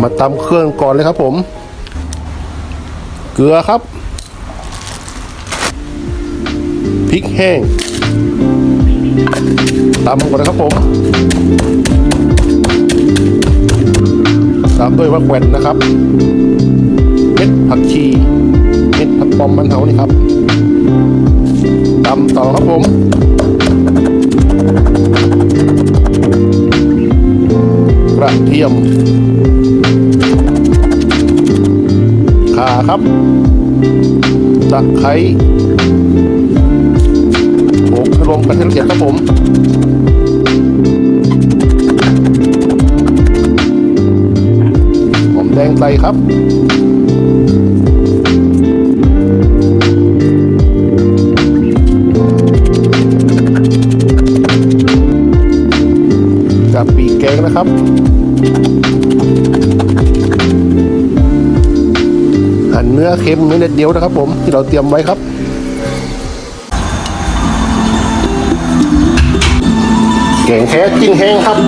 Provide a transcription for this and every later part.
มาตำเครื่องก่อนเลยครับผม เกลือครับ พริกแห้งตำก่อนนะครับผมตามด้วยมะแขวนนะครับ เม็ดผักชีเม็ดผักปอมมันเทานี่ครับตำต่อครับผมกระเทียม ข่าครับตะไคร้โขลกให้รวมกันให้ละเอียดครับผมหอมแดงไทยครับกะปิแกงนะครับ หั่นเนื้อเค็มเนื้อเด็ดเดียวนะครับผมที่เราเตรียมไว้ครับแกงแค่จิ้งแห้งครับ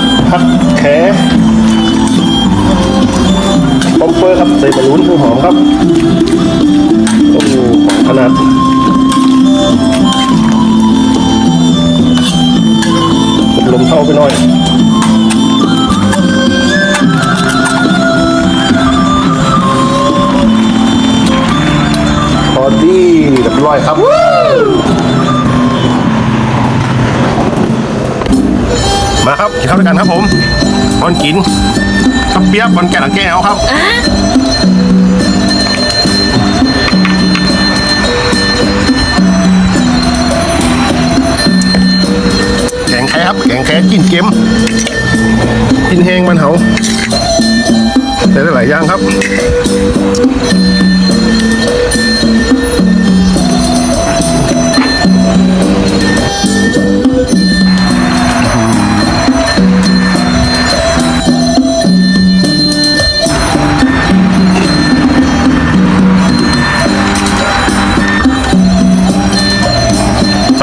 ผักละผักแขปอมเปอร์ครับใส่บอลลูนผู้หอมครับโอ้โหของขนาดลมเท่าไปหน่อยพอดีเรียบร้อยครับ มาครับกินข้าวด้วยกันครับผมบอลกินข้าวเปียกบอลแกะหลังแก้วครับแกงแค่ครับแกงแค่กินเค็มกินแห้งมันเหาใช้ได้หลายอย่างครับ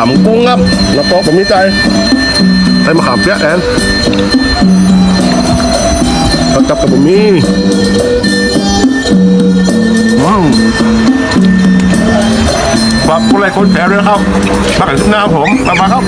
ามกุ้งครับแล้วก็ผมมีใจใส่มะขามเปียกแอนแล้วกับกับผมมีว้าวฝากผู้ไรคนแถวด้วยครับฝากถึงหน้าผมมามาครับ